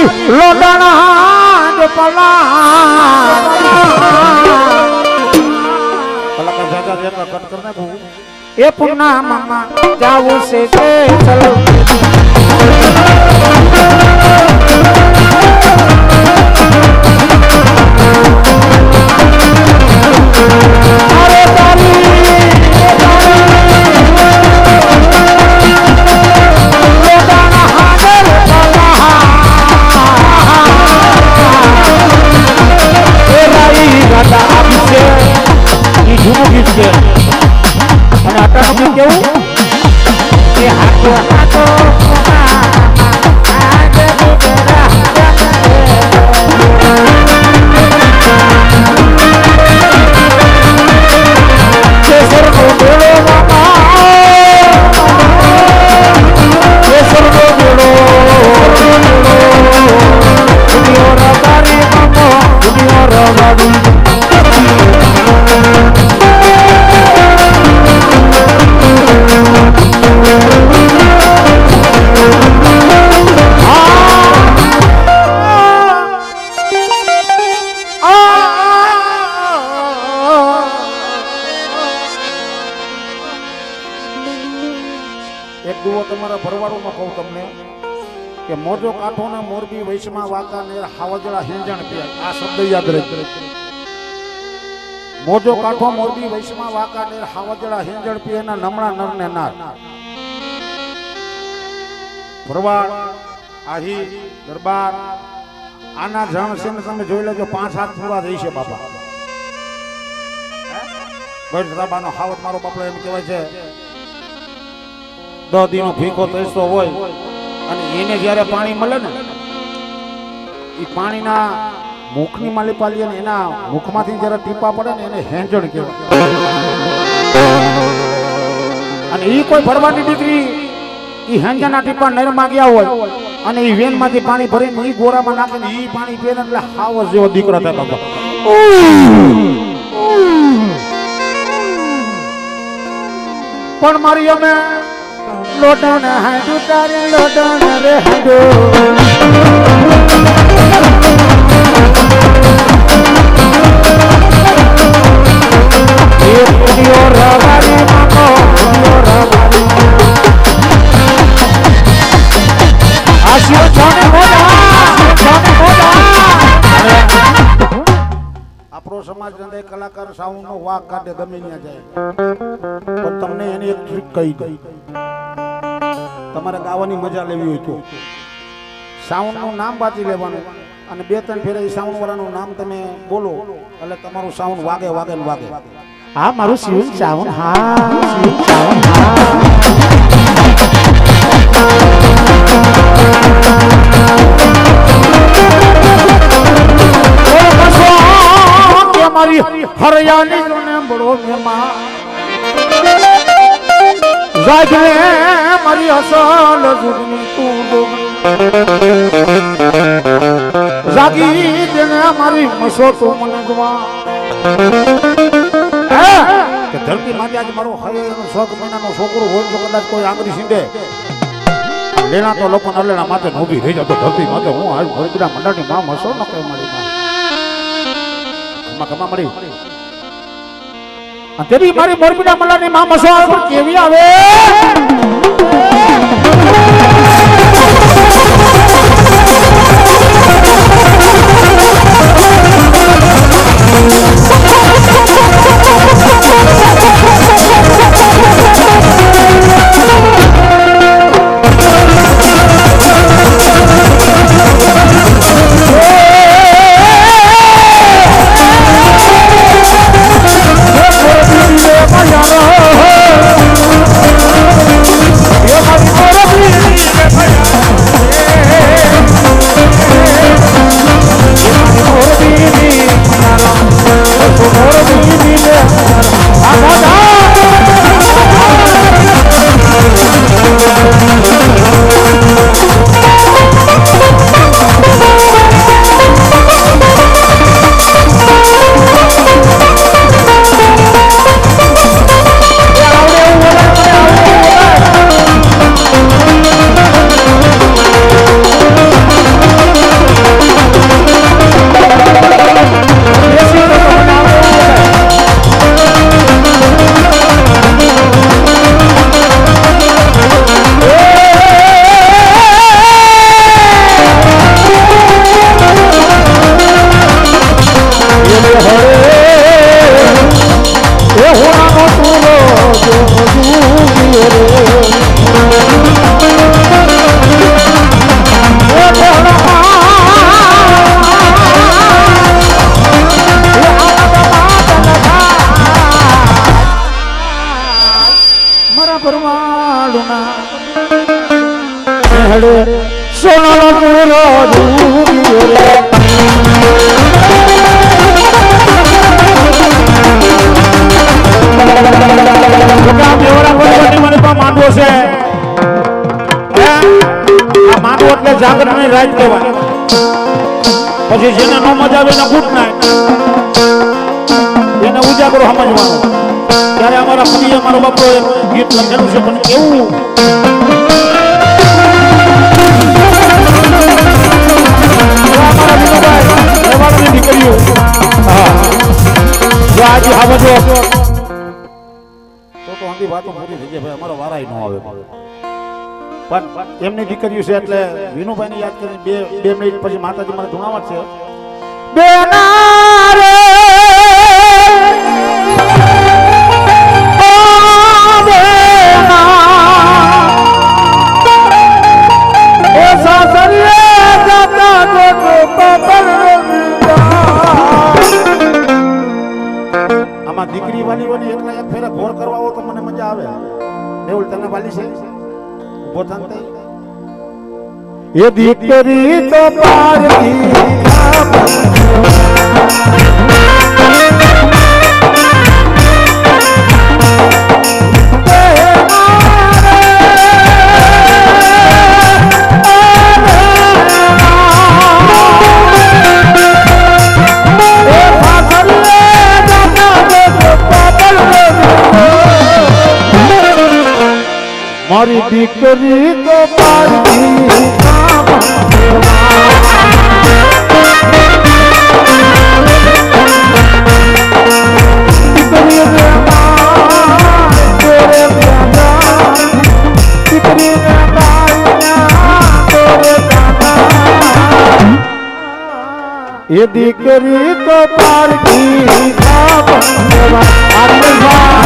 મારી લોડાણા પલા. એ પુના મામા જાવું છે ચલો. વાંકા હેંજણ પે આ શબ્દ યાદ રહે મોજો કાઠો મોરબી વૈષ્ણવ વાંકા ને હાવજળા હિંજણ પે એના નમણા નર ને નાર. ભરવાડ, આહી, દરબાર, આના જણ છે ને તમે જોઈ લેજો, પાંચ હાથ પૂરા થઈ છે બાપા. ગઢરાબાનો હાવત મારો બાપડો એમ કહેવાય છે દસ દીનો ભીખો તરસો હોય અને એને જ્યારે પાણી મળે ને એ પાણીના મુખની માલિપાલી અને એના મુખમાંથી જરા ટીપા પડે ને એને હેંજણ કહેવાય. અને એ કોઈ ભરવાની દીકરી એ હેંજણના ટીપા નરમાં ગયા હોય અને એ વેનમાંથી પાણી ભરીને એ ગોરામાં નાખીને એ પાણી પીને એટલે હાવસ જેવો દીકરો થતો હતો. પણ મારી અમે લોટણ હાંડુ, તારે લોટણ રે હાંડુ. આપણો સમાજ અંદર કલાકાર સાઉન્ડ નો વાઘ કાઢે ગમે ત્યાં જાય. પણ તમને એની એક ટ્રીક કહી દઈ તમારે ગાવાની મજા લેવી હોય તો. સાઉન્ડનું નામ વાંચી લેવાનું અને બે ત્રણ ફેરે સાઉન્ડ વાળાનું નામ તમે બોલો એટલે તમારું સાઉન્ડ વાગે વાગે ને વાગે. હા મારું શિવન ચાવન હા. શિવન ચાવન હા મારી હરિયાળી જોને બળો મેમાં જાગે મારી અસલ જુગની તું જાગી તેને મારી મસો તો મને ગવા કે ધરતી માથે આજે મારો હવે એનો મહિનાનો છોકરો હોય તો કદાચ કોઈ આંગળી સીંડે લેણા તો લોકો નલેણા માથે ઊભી રહી જતો ધરતી માથે હું આજ ભરતીના મંડળની માં મસો ન કઈ મળી માં. કમા મળી તેરી મારી મોરબીડા મલાની માં મસો આવે કેવી આવે? મોટા મેવડા ભગવાનની મને પણ માંડવો છે. આ માંડવો એટલે જાગરણની રાત કહેવાય પછી જેને ન મજા આવે એને ગુડ નાય એને ઉજાગરો સમજવાનો ત્યારે અમારા ફરીએ અમારો બાપુ ગીત લખેલું છે પણ કેવું વાતો પૂરી થઈ જાય અમારો વારાય ન આવે. પણ એમની દીકરીઓ છે, એટલે વિનુભાઈને યાદ કરીને બે બે મિનિટ પછી માતાજી મારે ધૂણાવટ છે. બેના એ દીકરી તો મારી દીકરી એ દીકરી તો પારકી કાપવા આત્મા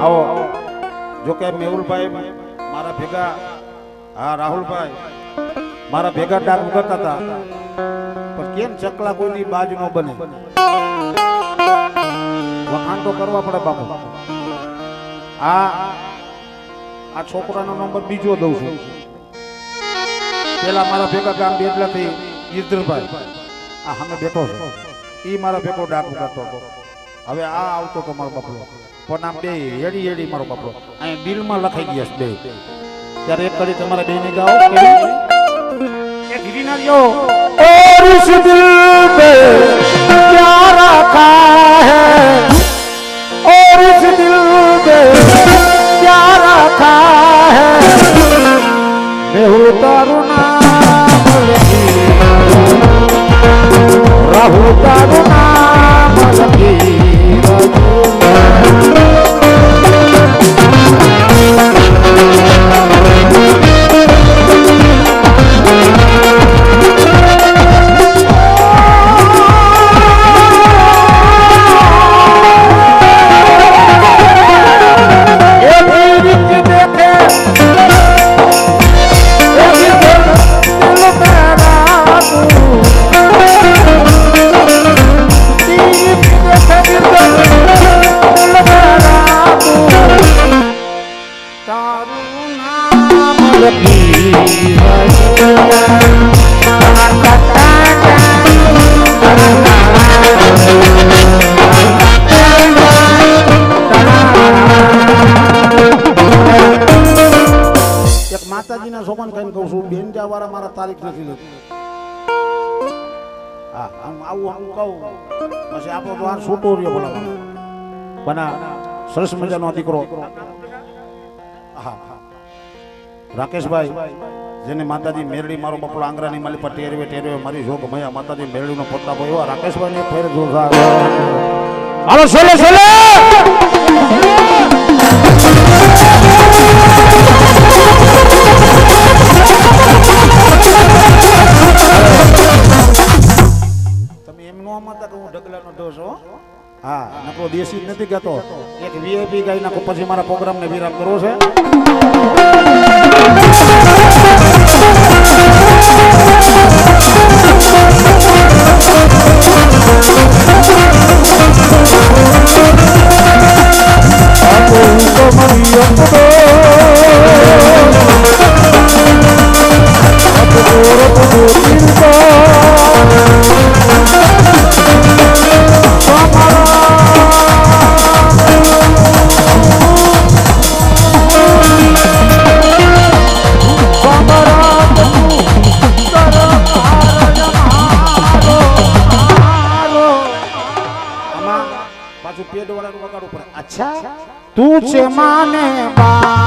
આવો જો કે મેહુલભાઈ મારા ભેગા હા, રાહુલભાઈ, મારા ભેગા ડાક ઉગતા હતા. પણ કેમ ચકલા કોઈની બાજ ન બને? વખાણ તો કરવા પડે બાપુ. આ આ છોકરાનો નંબર બીજો દઉં છું. પેલા મારા ભેગા ગામ બેટલાથી ઈર્દ્રભાઈ આ સામે બેઠો છે. એ મારા ભેગો ડાક ઉગાતો હતો. હવે આ આવતો તો મારો બાપલો પણ આમ બે હેડી હેડી મારો બાપલો અહીં દિલમાં લખાઈ ગયા છે બે. ત્યારે એક કડી તમારા બેને ગાઓ કેવી એ ધીરી ના રહ્યો और इस दिल पे क्या रखा है और इस दिल पे क्या रखा है मेहुल तारू नाम लगी राहुल તારીખ નથી લેતી હા, આમ આવું આમ કહું. પછી આપણો તો છૂટો રહ્યો બોલાવો બના સરસ દીકરો. હા રાકેશભાઈ, જેને માતાજી મેરડી મારો બપડો આંગરાની માલી પર ટેરવે ટેરવે મારી જોગ મયા માતાજી મેરડીનો પોતા હોય એવા રાકેશભાઈ ને ફેર જોરદાર. હાલો, છેલ્લે છેલ્લે! તમે એમ નો માતા કે હું ઢગલાનો ઢોસ હો હા નકરો દેશી જ નથી કહેતો એક વીઆઈપી ગાઈ નાખો પછી મારા પ્રોગ્રામને વિરામ કરવો છે આમાં પાછું પેડ વાળાનું વગાડવું પડે. અચ્છા. તું છે માને બા